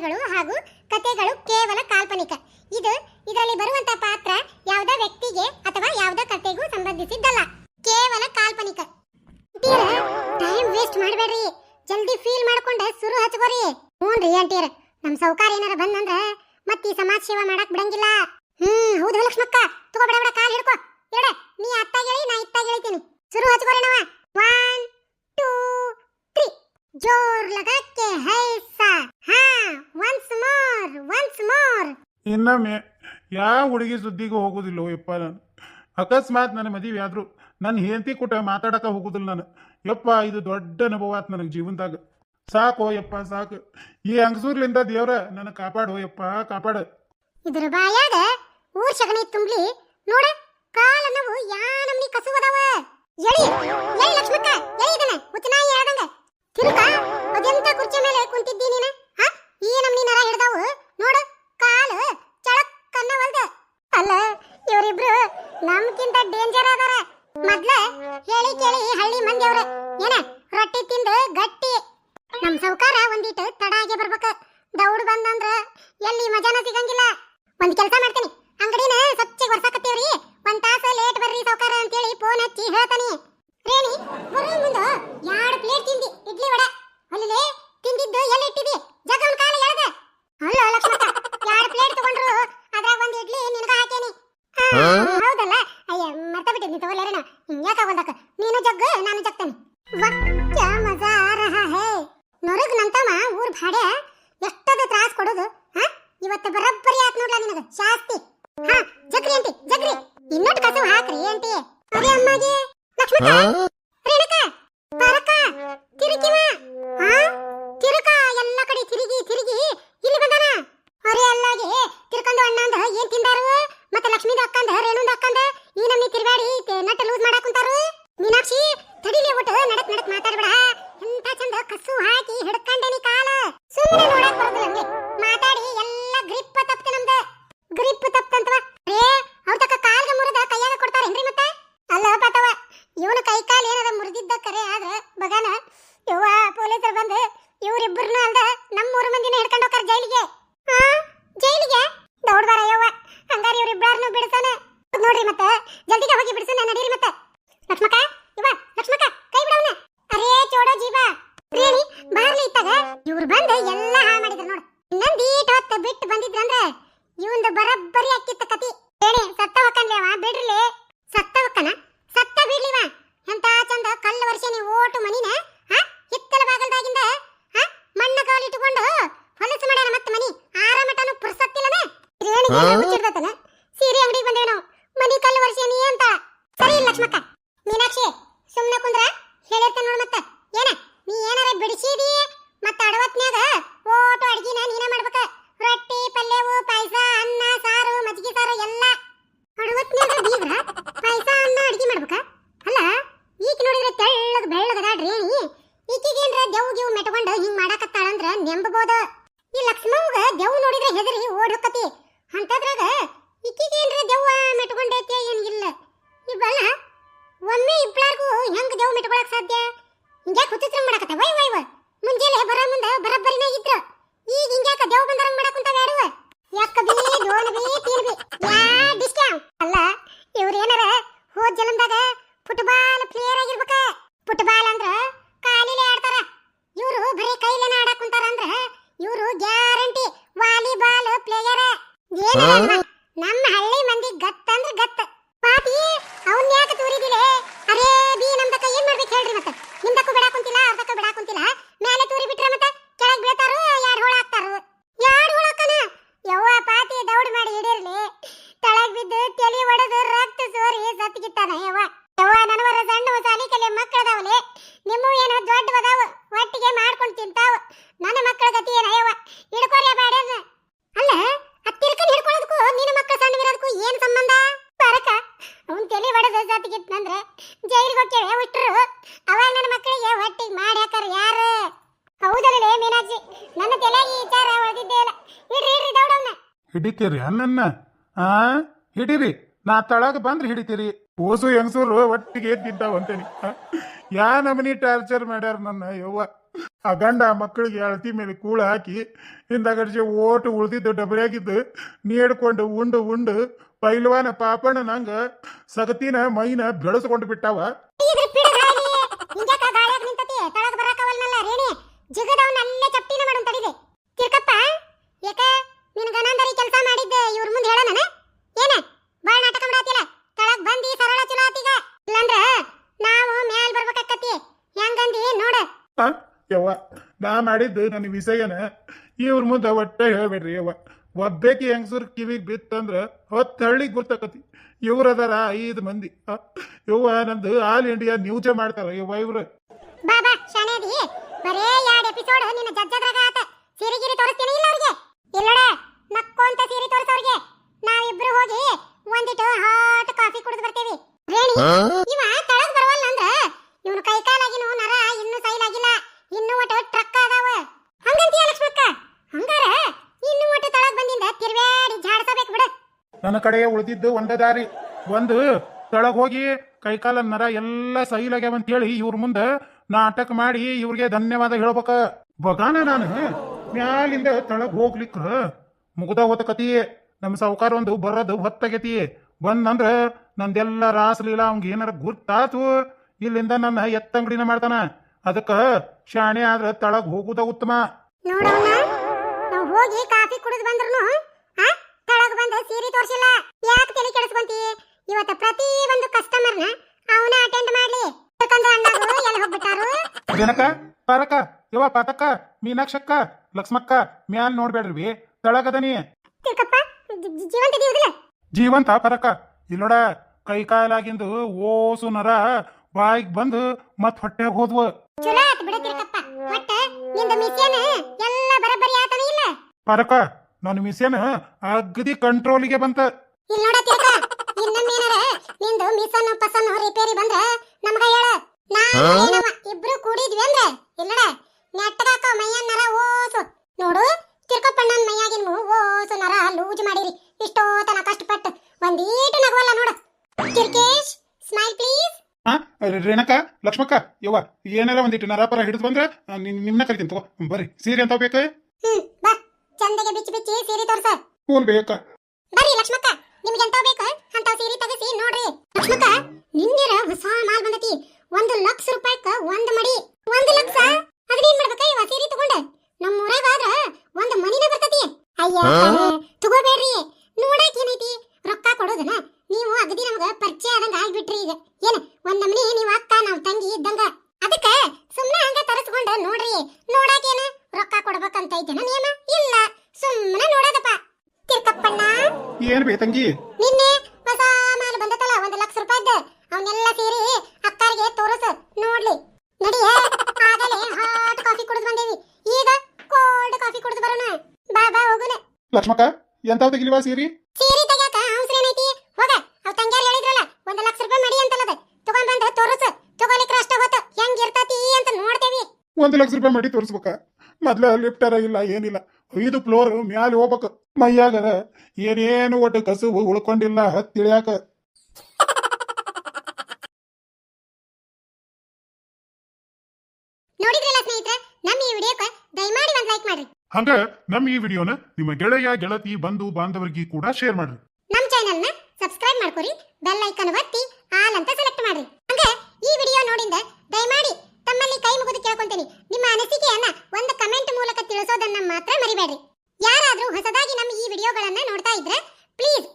ವಿಚಾರಗಳು ಹಾಗೂ ಕಥೆಗಳು ಕೇವಲ ಕಾಲ್ಪನಿಕ. ಇದು ಇದರಲ್ಲಿ ಬರುವಂತ ಪಾತ್ರ ಯಾವುದೇ ವ್ಯಕ್ತಿಗೆ ಅಥವಾ ಯಾವುದೇ ಕಥೆಗೂ ಸಂಬಂಧಿಸಿದ್ದಲ್ಲ. ಕೇವಲ ಕಾಲ್ಪನಿಕ. ಟೈಮ್ ವೇಸ್ಟ್ ಮಾಡಬೇಡ್ರಿ. ಜಲ್ದಿ ಫೀಲ್ ಮಾಡ್ಕೊಂಡೆ ಸುರು ಹಚ್ಕೋರಿ. ಹ್ಞೂನ್ರಿ ಅಂತೀರ. ನಮ್ ಸೌಕಾರ ಏನಾರ ಬಂದಂದ್ರ ಮತ್ತೆ ಈ ಸಮಾಜ ಸೇವಾ ಮಾಡಕ್ ಬಿಡಂಗಿಲ್ಲ. ಹ್ಮ್, ಹೌದು ಲಕ್ಷ್ಮಕ್ಕ. ತಗೋ ಬಡ ಕಾಲ್ ಹಿಡ್ಕೋ. ಎಡ, ನೀ ಅತ್ತಾಗ ಹೇಳಿ, ನಾ ಇತ್ತಾಗ ಹೇಳ್ತೀನಿ. ಶುರು ಹಚ್ಕೋರಿ ನಾವ. ಒನ್ ಟೂ ತ್ರೀ ಜೋರ್ ಲಗಕ್ಕೆ ಹೈ ಹಾ? ಒನ್ಸ್ ಮೋರ್ ಒನ್ಸ್ ಮೋರ್ ಇನ್ನೊಮ್ಮೆ ಯಾವ ಹುಡುಗಿ ಸುದ್ದಿಗೂ ಹೋಗುದಿಲ್ಲ ಯಪ್ಪ ನಾನು. ಅಕಸ್ಮಾತ್ ನನ್ನ ಮದುವೆ ಆದ್ರೂ ನನ್ನ ಹೆಂಡತಿ ಕೂಟ ಮಾತಾಡಕ ಹೋಗುದಿಲ್ಲ ನಾನು. ಯಪ್ಪ ಇದು ದೊಡ್ಡ ಅನುಭವ ಆತ್ ನನಗೆ ಜೀವನದಾಗ. ಸಾಕು ಯಪ್ಪ ಸಾಕು. ಈ ಅಂಗಸೂರ್ಲಿಂದ ದೇವ್ರ ನನ್ನ ಕಾಪಾಡು ಯಪ್ಪ ಕಾಪಾಡ. ಇದ್ರ ಬಾಯಾಗ ಊರ್ ಶಗಣಿ ತುಂಬ್ಲಿ ನೋಡ ಕಾಲ ನಾವು ಯಾ ನಮ್ನಿ ಕಸುವದವ ಎಳಿ ಎಳಿ ಲಕ್ಷ್ಮಕ್ಕ ಎಳಿ ಇದನ್ನ ಉಚ್ಚನಾಯಿ ಹೇಳ್ದಂಗ ತಿರುಕ ಅದೆಂತ ಕುರ್ಚಿ ಮೇಲೆ ಕುಂತಿದ್ದಿ ನೀನ ಹ? ಈ ನಮ್ನಿ ನರ ಹಿಡ್ದಾವು. ನೋಡು, ಕಾಲು ಚಳಕ್ ಅನ್ನವಲ್ದ ಅಲ್ಲ, ಇವರಿಬ್ರು ನಮ್ಕಿಂತ ಡೇಂಜರ್ ಅದಾರ. ಮೊದ್ಲ ಹೇಳಿ ಕೇಳಿ ಹಳ್ಳಿ ಮಂದಿ ಅವ್ರ. ಏನ, ರೊಟ್ಟಿ ತಿಂದು ಗಟ್ಟಿ. ನಮ್ ಸೌಕಾರ ಒಂದಿಟ್ಟು ತಡ ಆಗಿ ಬರ್ಬೇಕ. ದೌಡ್ ಬಂದಂದ್ರ ಎಲ್ಲಿ ಮಜಾನ ಸಿಗಂಗಿಲ್ಲ. ಒಂದ್ ಕೆಲಸ ಮಾಡ್ತೀನಿ. ಅಂಗಡಿನ ಸ್ವಚ್ಛಗೆ ಒರ್ಸಾಕತ್ತೀವ್ರಿ ಒಂದ್ ತಾಸ ಲೇಟ್ ಬರ್ರಿ ಸೌಕಾರ ಅಂತೇಳಿ ಫೋನ್ ಹಚ್ಚಿ ಹೇಳ್ತಾನಿ ರೇಣಿ ಬರೋ ಮುಂದ ಎರಡು ಪ್ಲೇಟ್ ತಿಂದಿ ಇಡ್ಲಿ ವಡೆ ಅಲ್ಲೇ ತಿಂದಿದ್ದು ಎಲ್ಲಿ ಇಟ್ಟಿದಿ ಜಗ ಒಂದ್ ಕಾಲ ಎಳ್ದ ಅಲ್ಲ ಲಕ್ಷ್ಮಕ್ಕ ಎರಡು ಪ್ಲೇಟ್ ತಗೊಂಡ್ರು ಅದ್ರಾಗ ಒಂದ್ ಇಡ್ಲಿ ನಿನಗ ಹಾಕೇನಿ ಆ, ಹೌದಲ್ಲ ಅಯ್ಯ ಮರ್ತ ಬಿಟ್ಟಿದ್ನಿ ಒಂದಕ್ಕ ನೀನು ಜಗ್ಗು ನಾನು ಜಗ್ತೇನೆ. ವಾಹ್ ಕ್ಯಾ ಮಜಾ ರಹಾ ಹೇ. ನೊರಗ್ ನಂತಮ್ಮ ಊರ್ ಭಾಡೆ ಎಷ್ಟದ ತ್ರಾಸ್ ಕೊಡೋದು ಹಾ ಇವತ್ತು ಬರಬ್ಬರಿ ಆತ್ ನೋಡ್ಲ ನಿನಗ? ಶಾಸ್ತಿ. ಹಾ ಜಗ್ರಿ ಅಂತಿ ಜಗ್ರಿ. ಇನ್ನೊಟ್ಟು ಕಸು ಹಾಕ್ರಿ ಅಂತಿ ಅರೆ ಅಮ್ಮಗೆ. ಲಕ್ಷ್ಮಕ್ಕ ರೇಣುಕ ಪರಕ ತಿರುಗಿವ ಹಾ ತಿರುಕ ಎಲ್ಲ ಕಡೆ ತಿರುಗಿ ತಿರುಗಿ ಇಲ್ಲಿ ಬಂದಾನ ಅರೆ ಅಲ್ಲಾಗೆ ತಿರ್ಕೊಂಡು ಅಣ್ಣ ಅಂದ ಏನ್ ತಿಂದಾರು ಮತ್ತೆ ಲಕ್ಷ್ಮೀದ ಅಕ್ಕಂದ ರೇಣುಂದ ಅಕ್ಕಂದ ಈ ನಮ್ನಿ ತಿರ್ಗಾಡಿ ತೆ- ನಟ್ ಲೂಸ್ ಮಾಡಾಕ್ ಕುಂತಾರು ಮೀನಾಕ್ಷಿ ತಡಿಲಿ ಒಟ್ಟು ನಡಕ್ ನಡಕ್ ಮಾತಾಡ್ಬೇಡ ಎಂತ ಚಂದ ಕಸು ಹಾಕಿ ಹಿಡ್ಕಂಡೇನಿ ಕಾಲ ಸುಮ್ಮನೆ ನೋಡಕ್ ಬರೋದಿಲ್ಲ ಹಂಗೆ ಮಾತಾಡಿ ಎಲ್ಲ ಗ್ರಿಪ್ ತಪ್ತೆ ನಮ್ದ ಗ್ರಿಪ್ ತಪ್ತಂತವ ರೇ ಅವ್ರ ತಕ್ಕ ಕಾಲ್ಗ ಮುರಿದ ಕೈಯಾಗ ಕೊಡ್ತಾರೇನ್ರಿ ಮತ್ತೆ ಅಲ್ಲ ಪಾತವ ಇವನ ಕೈ ಕಾಲ್ ಏನಾರ ಮುರಿದಿದ್ದ ಕರೆ ಆದ್ರ ಬಗಾನ ಯವ್ವ ಪೊಲೀಸರು ಬಂದು ಇವ್ರಿಬ್ಬರನ್ನ ಅಲ್ದ ನಮ್ಮ ಮೂರು ಮಂದಿನ ಹಿಡ್ಕೊಂಡು ಹೋಗ್ತಾರ ಜೈಲಿಗೆ ಆ ಜೈಲಿಗೆ ದೌಡ್ಬಾರ ಯವ್ವ ಹಂಗಾರ ಇವ್ರಿಬ್ಬರನ್ನು ಬಿಡ್ತಾನ ನೋಡ್ರಿ ಮತ್ತೆ ಜಲ್ದಿಗೆ ಹೋಗಿ ಬಿಡ್ಸೋಣ ನಡೀರಿ ಮತ್ತೆ ಲಕ್ಷ್ಮಕ್ಕ ಇವ ಲಕ್ಷ್ಮಕ್ಕ ಕೈ ಬಿಡವನ ಅರೇ ಚೋಡೋ ಜೀವ ರೇಣಿ ಬಾರ್ಲಿ ಇತ್ತಾಗ ಇವ್ರು ಬಂದು ಎಲ್ಲ ಹಾಳು ಮಾಡಿದ್ರು ನೋಡು ಇನ್ನೊಂದ್ ಈಟ್ ಹೊತ್ತು ಬಿಟ್ಟು ಬಂದಿದ್ರಂದ್ರ ಇವಂದು ಬರಬ್ಬರಿ ಅಕ್ಕಿತ್ತ ಕತಿ ರೇಣಿ ಸತ್ತ ಹೊಕ್ಕನ್ಲೇವ ಬಿಡ್ರಿಲಿ ಸತ್ತ ಹೊಕ್ಕನ ಸತ್ತ ಬಿಡ್ಲಿವ ಎಂತ ಚಂದ ಕಲ್ಲು ವರ್ಷ ನೀವು ಓಟು ಮನಿನ ಹಾ ಹಿತ್ತಲ ಬಾಗಲ್ದಾಗಿಂದ ಹಾ ಮಣ್ಣ ಕಾಲಿಟ್ಟುಕೊಂಡು ಹೊಲಸು ಮಾಡ್ಯಾನ ಮತ್ತೆ ಮನಿ ಆರಾಮಟನು ಪುರ್ಸತ್ತಿಲ್ಲನ ರೇಣಿಗೆ ಹುಚ್ಚಿಡ್ದತನ ಸೀರೆ ಅಂಗಡಿಗೆ ಬಂದೇವ್ ನಾವು ಮನಿ ಕಲ್ಲು ವರ್ಷ ನೀ ಅಂತ ಸರಿ ಲಕ್ಷ್ಮಕ್ಕ ಏನ ನಮ್ಮ ಹಳ್ಳಿ ಮಂದಿ ಗತ್ ಅಂದ್ರ ಗತ್ ಪಾಪಿ ಅವನ್ ಯಾಕೆ ತೂರಿದಿಲೆ ಅರೇ ಬಿ ನಮ್ದಕ್ಕ ಏನ್ ಮಾಡ್ಬೇಕು ಹೇಳ್ರಿ ಮತ್ತೆ ನಿಮ್ದಕ್ಕೂ ಬಿಡಾಕ್ ಕುಂತಿಲ್ಲ ಅರ್ಧಕ್ಕ ಬಿಡಾಕ್ ಕುಂತಿಲ್ಲ ಮೇಲೆ ತೂರಿ ಬಿಟ್ರೆ ಮತ್ತೆ ಕೆಳಗ್ ಬೀಳ್ತಾರು ಯಾಡ್ ಹೋಳ ಹಾಕ್ತಾರು ಯಾಡ್ ಹೋಳ ಹಾಕನ ಯವ್ವ ಪಾತಿ ದೌಡ್ ಮಾಡಿ ಹಿಡಿರ್ಲಿ ತಳಗ್ ಬಿದ್ದು ತಲಿ ಒಡೆದು ರಕ್ತ ಸೋರಿ ಸತ್ಗಿತ್ತಾನ ಯವ್ವ ಯವ್ವ ನನವರ ಸಣ್ಣ ಸಾಲಿ ಕಲೆ ಮಕ್ಕಳದಾವಲೆ ನಿಮ್ಮ ಏನೋ ದೊಡ್ಡವದಾವ ಒಟ್ಟಿಗೆ ಮಾಡ್ಕೊಂಡು ತಿಂತಾವ ನನ್ನ ಮಕ್ಕಳ ಗತಿ ಏನ ಯವ್ವ ಹಿಡ್ಕೋರಿ ಬೇಡ ಅಲ್ಲ ಹತ್ತಿರಕನ್ ಹಿಡ್ಕೊಳ್ಳೋದಕ್ಕೂ ನಿನ್ನ ಮಕ್ಕಳ ಸಣ್ಣವಿರೋದಕ್ಕೂ ಏನ್ ಸಂಬಂಧ ಪರಕ ಅವನ್ ತಲೆ ಹೊಡೆದ ಸತ್ತಿಗಿತ್ನಂದ್ರ ಜೈಲಿಗೆ ಹೋಗ್ತೇವೆ. ಹುಟ್ಟರು ಅವಾಗ ನನ್ನ ಮಕ್ಕಳಿಗೆ ಹೊಟ್ಟಿಗೆ ಮಾಡಿ ಹಾಕಾರ ಯಾರು? ಹೌದಲ್ಲೇ ಮೀನಾಕ್ಷಿ? ನನ್ನ ತಲೆಗೆ ಈ ವಿಚಾರ ಹೊಡೆದಿದ್ದೇ ಇಲ್ಲ. ಇಡ್ರಿ ಇಡ್ರಿ ದೌಡವ್ನ ಹಿಡಿತೀರಿ ಅನ್ನನ್ನ ಆ? ಹಿಡೀರಿ. ನಾ ತಳಗ ಬಂದ್ರೆ ಹಿಡಿತೀರಿ. ಓಸು ಹೆಂಗಸೂರು ಒಟ್ಟಿಗೆ ತಿಂತಾವ ಅಂತೇನಿ? ಯಾ ನಮನಿ ಟಾರ್ಚರ್ ಮಾಡ್ಯಾರ ನನ್ನ ಯವ್ವ? ಆ ಗಂಡ ಮಕ್ಕಳಿಗೆ ಅಳತಿ ಮೇಲೆ ಕೂಳು ಹಾಕಿ ಹಿಂದಗಡಿಸಿ ಓಟು ಉಳ್ದಿದ್ದು ಡಬರಿಯಾಗಿದ್ದು ನೀಡ್ಕೊಂಡು ಉಂಡು ಉಂಡು ಪೈಲ್ವಾನ ಪಾಪಣ್ಣ ನಂಗ ಸಗತಿನ ಮೈನ ಬೆಳೆಸ್ಕೊಂಡು ಬಿಟ್ಟಾವ? ಯವ್ವ ನಾ ಮಾಡಿದ್ದು ನನ್ನ ವಿಷಯನ ಇವ್ರ ಮುಂದೆ ಒಟ್ಟೆ ಹೇಳ್ಬೇಡ್ರಿ ಯವ್ವ. ಒಬ್ಬೇಕಿ ಹೆಂಗಸರ್ ಕಿವಿಗೆ ಬಿತ್ತಂದ್ರೆ ಹೊತ್ತು ಹಳ್ಳಿಗೆ ಗೊತ್ತಾಕತಿ ಇವ್ರದಾರ ಐದು ಮಂದಿ. ಇವ ನಂದು ಆಲ್ ಇಂಡಿಯಾ ನ್ಯೂಜ್ ಮಾಡ್ತಾರ. ಇವ ಇವ್ರು. ಬಾ ಬಾ, ಶಾಣೇದಿ. ಬರೇ ಎಪಿಸೋಡ್ ನಿನ್ನ ತೋರಿಸ್ತೀನಿ ಇಲ್ಲ ಅವ್ರಿಗೆ. ಇಲ್ಲೋಡ ನಕ್ಕೊಂತ ಸೀರೆ ತೋರಿಸೋರ್ಗೆ ನಾವಿಬ್ರು ಹೋಗಿ ಒಂದಿಟ್ಟು ಹಾಟ್ ಕಾಫಿ ಕುಡಿದು ಬರ್ತೇವಿ ರೇಣಿ ಇವ ತಳಗ್ ಬರವಲ್ಲ ಅಂದ್ರ ಇವನು ಕೈ ಕಾಲಾಗಿನು ನರ ಇನ್ನು ಸೈಲಾಗಿಲ್ಲ ಇನ್ನು ಒಟ್ಟು ಟ್ರಕ್ ಅದಾವ ಹಂಗಂತೀಯ ಲಕ್ಷ್ಮಕ್ಕ ಹಂಗಾರ ಇನ್ನು ಒಟ್ಟು ತಳಗ್ ಬಂದಿಂದ ತಿರ್ವ್ಯಾಡಿ ಝಾಡ್ಸಬೇಕು ಬಿಡು ನನ್ನ ಕಡೆ ಉಳಿದಿದ್ದು ಒಂದ ದಾರಿ. ಒಂದು ಕೆಳಗೆ ಹೋಗಿ ಕೈಕಾಲ ನರ ಎಲ್ಲ ಸೈಲಾಗ್ಯಾವ ಅಂತ ಹೇಳಿ ಇವ್ರ ಮುಂದೆ ನಾಟಕ ಮಾಡಿ ಇವ್ರಿಗೆ ಧನ್ಯವಾದ ಹೇಳ್ಬೇಕ. ಬಗಾನ ನಾನು. ಮ್ಯಾಲಿಂದ ತಳಗ್ ಹೋಗ್ಲಿಕ್ಕ ಮುಗ್ದ ಕತಿ. ನಮ್ಮ ಸಾವುಕಾರ ಒಂದು ಬರೋದು ಹೊತ್ತಾಗೈತಿ. ಬಂದಂದ್ರ ನಂದೆಲ್ಲ ರಾಸಲಿಲ್ಲ ಅವ್ಗೆ ಏನಾರ ಗುರ್ತಾತು? ಇಲ್ಲಿಂದ ನನ್ನ ಎತ್ತಂಗಡಿನ ಮಾಡ್ತಾನ. ಅದಕ್ಕ ಶಾಣೆ ಆದ್ರ ತಳಗ್ ಹೋಗುದ ಉತ್ತಮ. ಹೋಗಿ ಕಾಫಿ ಕುಡಿದು ಬಂದ್ರು ಸೀರೆ ತೋರಿಸಿಲ್ಲ. ಯಾಕೆ ತಲೆ ಕೆಡಿಸ್ಕೊಂತಿ? ಇವತ್ತು ಪ್ರತಿ ಒಂದು ಕಸ್ಟಮರ್ನ ಅವನ ಅಟೆಂಡ್ ಮಾಡ್ಲಿ. ಯಾಕಂದ್ರೆ ಅಣ್ಣಾರು ಎಲ್ಲಿ ಹೋಗ್ಬಿಟ್ಟಾರು? ಜನಕ ಪಾರಕ ಯವ ಪಾತಕ್ಕ ಮೀನಾಕ್ಷಕ್ಕ ಲಕ್ಷ್ಮಕ್ಕ ಮ್ಯಾಲ್ ನೋಡ್ಬೇಡ್ರಿ. ತಳಗದನಿ. ತಿರ್ಕಪ್ಪ ಜೀವಂತ ಇದೀವುದಿಲ್ಲ ಜೀವಂತ ಪರಕ. ಇಲ್ಲೋಡ ಕೈ ಕಾಲಾಗಿಂದು ಓಸು ನರ ಬಾಯಿಗೆ ಬಂದು ಮತ್ ಹೊಟ್ಟೆಗೆ ಹೋದ್ವು. ಚಲೋ ಆತ್ ಬಿಡ ತಿರ್ಕಪ್ಪ. ಒಟ್ಟ ನಿಂದ ಮಿಸಿಯನ ಎಲ್ಲ ಬರಬರಿ ಆತನ ಇಲ್ಲ? ಪರಕ ನನ್ನ ಮಿಸೇನ ಅಗದಿ ಕಂಟ್ರೋಲಿಗೆ ಬಂತ. ಇಲ್ಲಿ ನೋಡ ತಿರ್ಕ ಇನ್ನೊಮ್ಮೆ ಏನಾರ ನಿಂದು ಮಿಸನ್ನು ಪಸನ್ನು ರಿಪೇರಿ ಬಂದ್ರ ನಮಗ ಹೇಳ. ನಾನು ಇಬ್ರು ಕೂಡಿದ್ವಿ ಅಂದ್ರ? ಇಲ್ಲಡ ನೆಟ್ಟಗಾಕ ಮೈಯನ್ ನರ ಓಸು. ನೋಡು ತಿರ್ಕಪ್ಪಣ್ಣನ ಮೈಯಾಗಿನ ಓಸು ನರ ಲೂಜ್ ಮಾಡಿರಿ. ಇಷ್ಟೋ ತನ ಕಷ್ಟಪಟ್ಟು. ಒಂದೀಟು ನಗವಲ್ಲ ನೋಡ. ಕಿರ್ಕೇಶ್ ಸ್ಮೈಲ್ ಪ್ಲೀಸ್ ಹಾ ರೇಣಕ ಲಕ್ಷ್ಮಕ್ಕ ಯವ್ವ ಏನಾರ ಒಂದಿಟ್ಟು ನರಾಪರ ಹಿಡಿದು ಬಂದ್ರೆ ನಿನ್ನ ನಿನ್- ನಿಮ್ನ ಕರಿತೀನಿ ತಗೋ. ಬರ್ರಿ ಸೀರೆ ಅಂತ ಬೇಕು? ಹ್ಮ್ ಬಾ. ಚಂದಗೆ ಬಿಚ್ಚಿ ಬಿಚ್ಚಿ ಸೀರೆ ತೋರ್ಸ. ಹ್ಞೂ ಬೇಕ? ಬರ್ರಿ ಲಕ್ಷ್ಮಕ್ಕ ನಿಮ್ಗೆ ಎಂತ ಬೇಕು? ಅಂತ ಸೀರೆ ತೆಗಿಸಿ ನೋಡ್ರಿ. ಲಕ್ಷ್ಮಕ್ಕ ನಿನ್ನೆರ ಹೊಸ ಮಾಲ್ ಬಂದತಿ. ಒಂದು ಲಕ್ಷ ರೂಪಾಯಿಕ ಒಂದ್ ಮಡಿ. ಒಂದ್ ಲಕ್ಷ? ಅದನ್ನೇನ್ ಮಾಡ್ಬೇಕ ಇವ ಸೀರೆ ತಗೊಂಡ? ನಮ್ಮ ಊರಾಗ ಆದ್ರ ಒಂದ್ ಮನಿನ ಬರ್ತತಿ. ಅಯ್ಯ ತಗೋಬೇಡ್ರಿ. ನೋಡಕ್ ಏನೈತಿ? ರೊಕ್ಕ ಕೊಡೋದನ? ನೀವು ಅಗದಿ ನಮಗ ಪರಿಚಯ ಆದಂಗ ಆಗ್ಬಿಟ್ರಿ ಈಗ. ಏನ ಒಂದ್ ನಮ್ನಿ ನೀವ್ ಅಕ್ಕ ನಾವ್ ತಂಗಿ ಇದ್ದಂಗ? ಅದಕ್ಕ ಸುಮ್ನೆ ಹಂಗ ತರಸ್ಕೊಂಡ ನೋಡ್ರಿ. ನೋಡಾಕೇನ ರೊಕ್ಕ ಕೊಡ್ಬೇಕಂತ ಐತೆನ ನಿಯಮ? ಇಲ್ಲ. ಸುಮ್ಮನೆ ನೋಡೋದಪ್ಪ. ತಿರ್ಕಪ್ಪಣ್ಣ. ಏನ್ ಬೇ ತಂಗಿ? ನಿನ್ನೆ ಹೊಸ ಮಾಲ್ ಬಂದತಲ್ಲ ಒಂದು ಲಕ್ಷ ರೂಪಾಯಿ ಇದ್ದ. ಅವನ್ನೆಲ್ಲ ಸೇರಿ ಅಕ್ಕರಿಗೆ ತೋರಸ. ನೋಡ್ಲಿ. ನಡಿ ಆಗಲೇ ಹಾಟ್ ಕಾಫಿ ಕುಡಿದು ಬಂದೇವಿ. ಈಗ ಕೋಲ್ಡ್ ಕಾಫಿ ಕುಡಿದು ಬರೋಣ. ಬಾ ಬಾ ಹೋಗುನೆ. ಲಕ್ಷ್ಮಕ್ಕ ಎಂತಾವ್ ತೆಗಿಲಿವಾ ಸೀರಿ? ಸೀರೆ ತೆಗ್ಯಾಕ ಅವಸರ ಏನೈತಿ? ಹೋಗ. ಅವ್ ತಂಗ್ಯಾರ ಹೇಳಿದ್ರಲ್ಲ ಒಂದು ಲಕ್ಷ ರೂಪಾಯಿ ಮಡಿ ಅಂತಲ್ಲದ ತಗೊಂಡ್ ಬಂದ ತೋರಸ. ತಗೊಲಿಕ್ರ ಅಷ್ಟ ಹೋತ ಹೆಂಗ್ ಇರ್ತತಿ ಅಂತ ನೋಡ್ತೇವಿ. ಒಂದು ಲಕ್ಷ ರೂಪಾಯಿ ಮಾಡಿ ತೋರಿಸ್ಬೇಕ? ಮೊದ್ಲ ಲಿಫ್ಟರ ಇಲ್ಲ ಏನಿಲ್ಲ. ಐದು ಫ್ಲೋರ್ ಮ್ಯಾಲೆ ಹೋಗ್ಬೇಕು. ಮೈಯಾಗ ಏನೇನು ಒಟ್ಟು ಕಸುಬು ಉಳ್ಕೊಂಡಿಲ್ಲ ಹತ್ತಿಳಿಯಾಕ ನೋಡಿದ್ರಲ್ಲ ಸ್ನೇಹಿತರೆ ನಮ್ಮ ಈ ವಿಡಿಯೋಕ್ಕೆ ದಯಮಾಡಿ ಒಂದು ಲೈಕ್ ಮಾಡ್ರಿ. ಹಂಗ ನಮ್ಮ ಈ ವಿಡಿಯೋನ ನಿಮ್ಮ ಗೆಳೆಯ ಗೆಳತಿ ಬಂಧು ಬಾಂಧವರಿಗೆ ಕೂಡ ಶೇರ್ ಮಾಡ್ರಿ. ನಮ್ಮ ಚಾನೆಲ್ನ ಸಬ್ಸ್ಕ್ರೈಬ್ ಮಾಡ್ಕೊರಿ ಬೆಲ್ ಐಕಾನ್ ಒತ್ತಿ ಆಲ್ ಅಂತ ಸೆಲೆಕ್ಟ್ ಮಾಡ್ರಿ. ಹಂಗ ಈ ವಿಡಿಯೋ ನೋಡಿಂದ ದಯಮಾಡಿ ತಮ್ಮಲ್ಲಿ ಕೈ ಮುಗಿದು ಕೇಳ್ಕೊಂತೀನಿ. ನಿಮ್ಮ ಅನಿಸಿಕೆಯನ್ನ ಒಂದು ಕಮೆಂಟ್ ಮೂಲಕ ತಿಳಿಸೋದನ್ನ ಮಾತ್ರ ಮರಿಬೇಡ್ರಿ. ಯಾರಾದ್ರೂ ಹೊಸದಾಗಿ ನಮ್ಮ ಈ ವಿಡಿಯೋಗಳನ್ನ ನೋಡ್ತಾ ಇದ್ರೆ ಪ್ಲೀಸ್